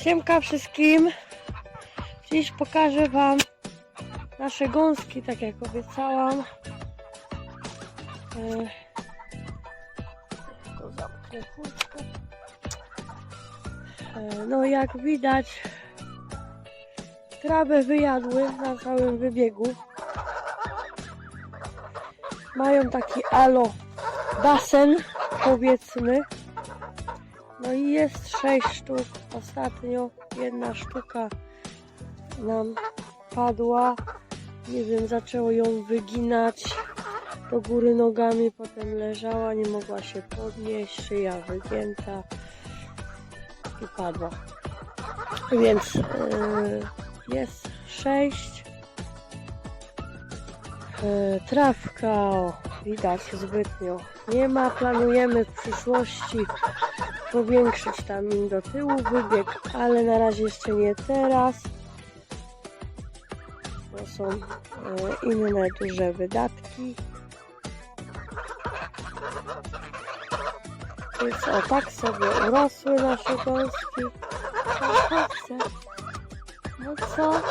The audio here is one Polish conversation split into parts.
Siemka wszystkim. Dziś pokażę Wam nasze gąski, tak jak obiecałam. E. E, No jak widać trawę wyjadły na całym wybiegu. Mają taki alo basen powiedzmy. No i jest sześć sztuk. Ostatnio jedna sztuka nam padła. Nie wiem, zaczęło ją wyginać do góry nogami, potem leżała, nie mogła się podnieść, szyja wygięta i padła. Więc yy, jest sześć. Yy, trawka, o, widać zbytnio. Nie ma, planujemy w przyszłości powiększyć tam im do tyłu wybieg, ale na razie jeszcze nie teraz. To są e, inne duże wydatki. Więc o tak sobie urosły nasze gąski. No co?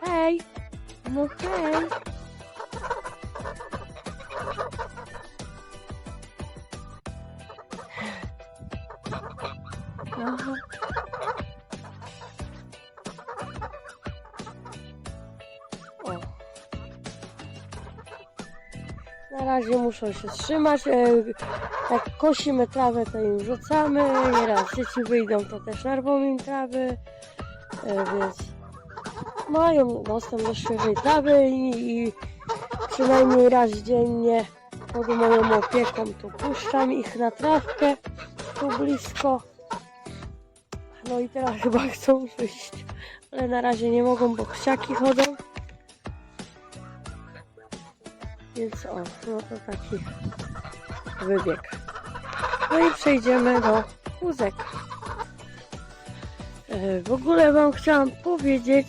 Hej! No hej! Razie muszą się trzymać. e, Jak kosimy trawę, to im rzucamy. Nieraz dzieci wyjdą, to też narwą im trawy. e, Więc mają dostęp do świeżej trawy i, i przynajmniej raz dziennie pod moją opieką tu puszczam ich na trawkę tu blisko. No i teraz chyba chcą wyjść, ale na razie nie mogą, bo chciaki chodzą. Więc o, no to taki wybieg. No i przejdziemy do łózek. E, W ogóle Wam chciałam powiedzieć,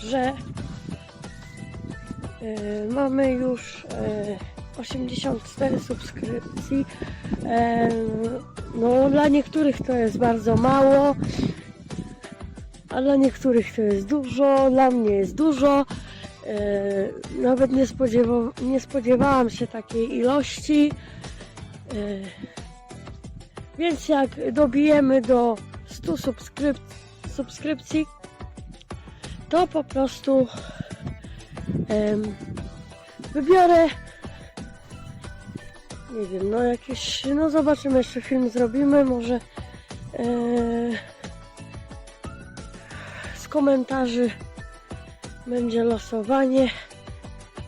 że e, mamy już e, 84 subskrypcji. E, No, dla niektórych to jest bardzo mało, a dla niektórych to jest dużo. Dla mnie jest dużo. E, Nawet nie, spodziewa- nie spodziewałam się takiej ilości. E, Więc jak dobijemy do 100 subskryp- subskrypcji, to po prostu wybiorę nie wiem, no jakieś, no zobaczymy, jeszcze film zrobimy, może e, z komentarzy będzie losowanie,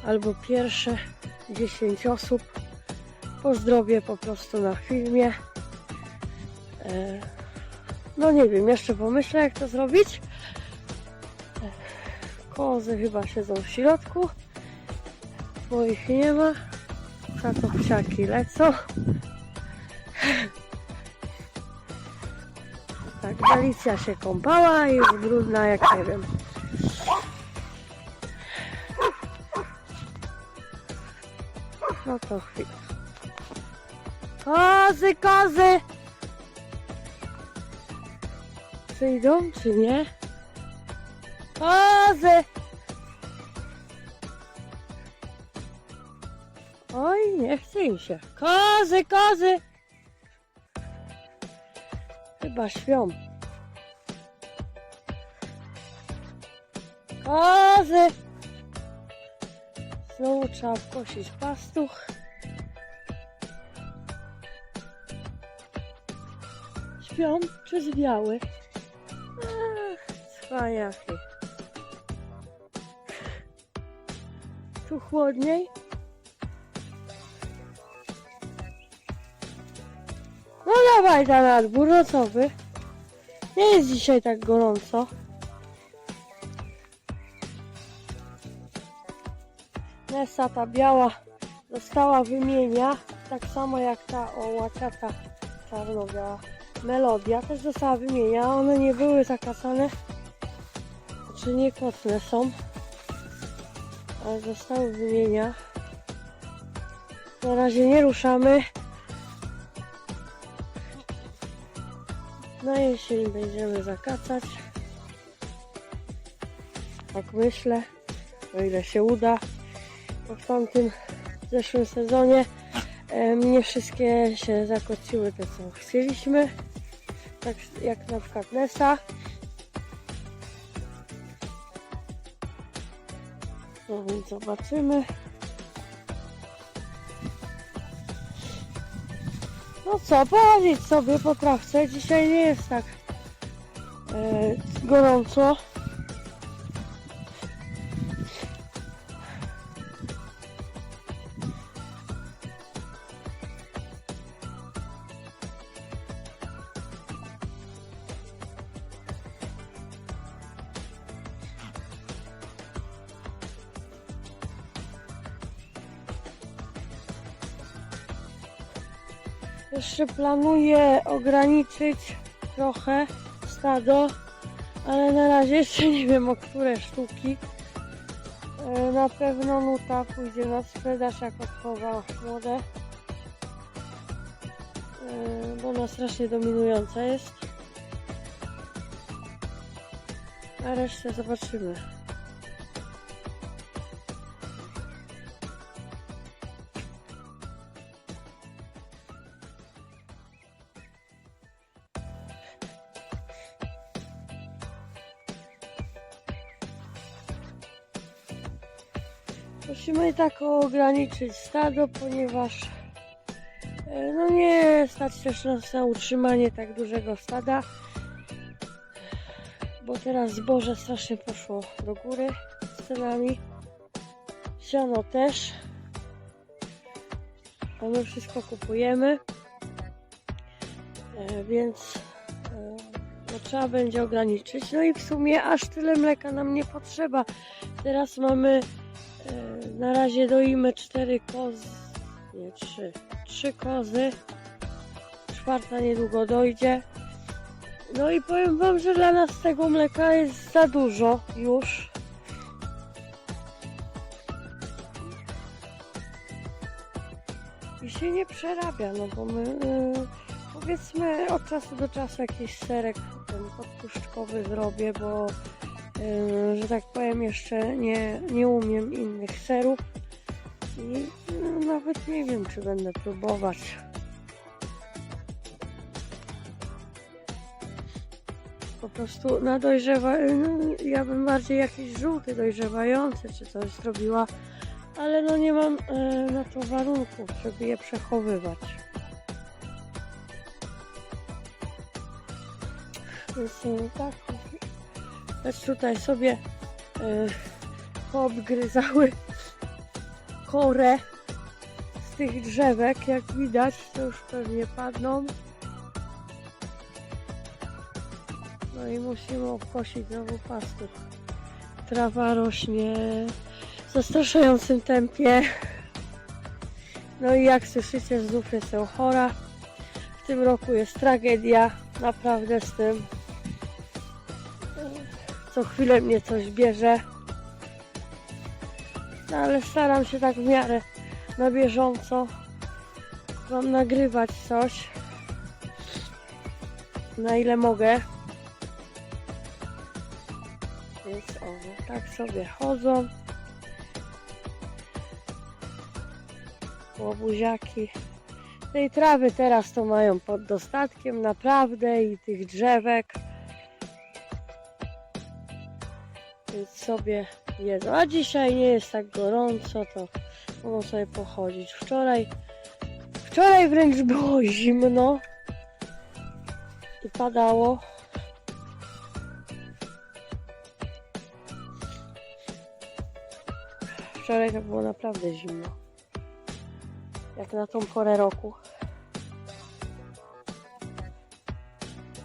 albo pierwsze 10 osób pozdrowię po prostu na filmie. E, no nie wiem, jeszcze pomyślę jak to zrobić. E, Kozy chyba siedzą w środku, moich nie ma. Katowciaki lecą. Tak, Alicja się kąpała i jest brudna jak nie wiem. No to chwila. Kozy, kozy! Przyjdą, czy nie? Kozy! Oj, nie chce im się. Kozy, kozy! Chyba śpią. Kozy! Znowu trzeba kosić pastuch. Śpią czy zwiały? Ach. Tu chłodniej? No dawaj na nadbór, no? Nie jest dzisiaj tak gorąco. Nessa ta biała dostała wymienia, tak samo jak ta o łaciata czarno-biała. Melodia też dostała wymienia, one nie były zakasane, czy nie kotne są, ale zostały wymienia. Na razie nie ruszamy. Na jesień będziemy zakacać. Tak myślę, o ile się uda. Bo w tamtym zeszłym sezonie em, nie wszystkie się zakociły te co chcieliśmy. Tak jak na przykład Nesa. No więc zobaczymy. No co, pochodzić sobie po trawce. Dzisiaj nie jest tak e, gorąco. Jeszcze planuję ograniczyć trochę stado, ale na razie jeszcze nie wiem o które sztuki. E, Na pewno nuta pójdzie na sprzedaż jak odchowa młode, E, bo ona strasznie dominująca jest. A resztę zobaczymy. Musimy tak ograniczyć stado, ponieważ e, no nie stać też nas na utrzymanie tak dużego stada, bo teraz zboże strasznie poszło do góry z cenami. Siano też, a my wszystko kupujemy, e, więc e, no, trzeba będzie ograniczyć. No i w sumie aż tyle mleka nam nie potrzeba. Teraz mamy Na razie doimy cztery kozy, nie trzy, trzy kozy. Czwarta niedługo dojdzie. No i powiem wam, że dla nas tego mleka jest za dużo już. I się nie przerabia, no bo my y, powiedzmy od czasu do czasu jakiś serek ten podpuszczkowy zrobię, bo Yy, że tak powiem, jeszcze nie, nie umiem innych serów i no, nawet nie wiem, czy będę próbować. Po prostu na dojrzewa, no, ja bym bardziej jakiś żółty dojrzewający czy coś zrobiła, ale no nie mam e, na to warunków, żeby je przechowywać. Więc e, tak, też tutaj sobie e, poobgryzały korę z tych drzewek. Jak widać, to już pewnie padną. No i musimy obkosić znowu pastuch. Trawa rośnie w zastraszającym tempie. No i jak słyszycie, znów jestem chora. W tym roku jest tragedia, naprawdę z tym co chwilę mnie coś bierze. No ale staram się tak w miarę na bieżąco Wam nagrywać coś. Na ile mogę. Więc o, tak sobie chodzą. Łobuziaki. Tej trawy teraz to mają pod dostatkiem naprawdę i tych drzewek. Więc sobie jedzą. A dzisiaj nie jest tak gorąco, to mogą sobie pochodzić. Wczoraj, wczoraj wręcz było zimno i padało. Wczoraj to było naprawdę zimno. Jak na tą porę roku.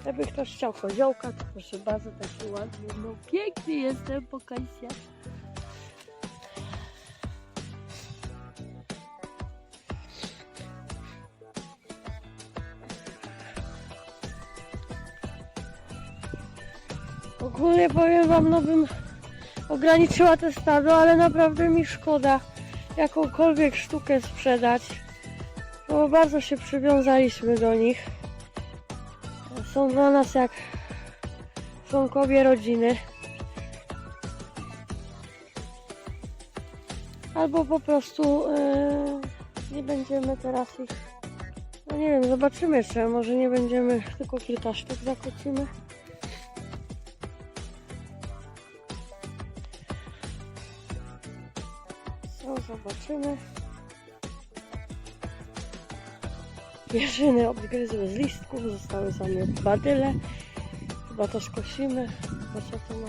Jakby ktoś chciał koziołka, to proszę bardzo, taki ładny. No piękny jestem, pokajcie. Ogólnie powiem wam, no bym ograniczyła te stado, ale naprawdę mi szkoda jakąkolwiek sztukę sprzedać. Bo bardzo się przywiązaliśmy do nich. Są dla nas jak członkowie rodziny. Albo po prostu e, nie będziemy teraz ich. No nie wiem, zobaczymy jeszcze. Może nie będziemy, tylko kilka sztuk zakłócimy. Co zobaczymy. Pierzyny obgryzły z listków, zostały same badyle. Chyba to skosimy. Bo co to ma?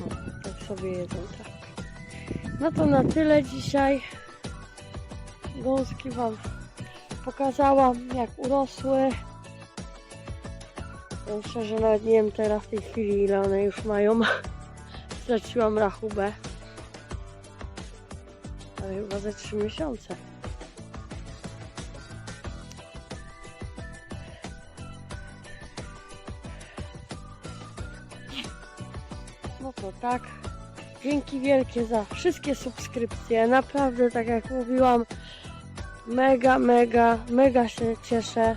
No, tak sobie jedzą trawkę. No to na tyle dzisiaj. Gąski Wam pokazałam, jak urosły. Ja szczerze nawet nie wiem teraz w tej chwili ile one już mają. Straciłam rachubę. Ale chyba ze 3 miesiące. Tak. Dzięki wielkie za wszystkie subskrypcje. Naprawdę, tak jak mówiłam, mega, mega, mega się cieszę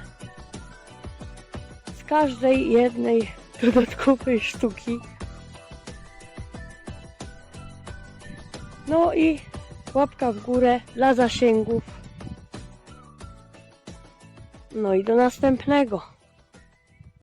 z każdej jednej dodatkowej sztuki. No i łapka w górę dla zasięgów. No i do następnego.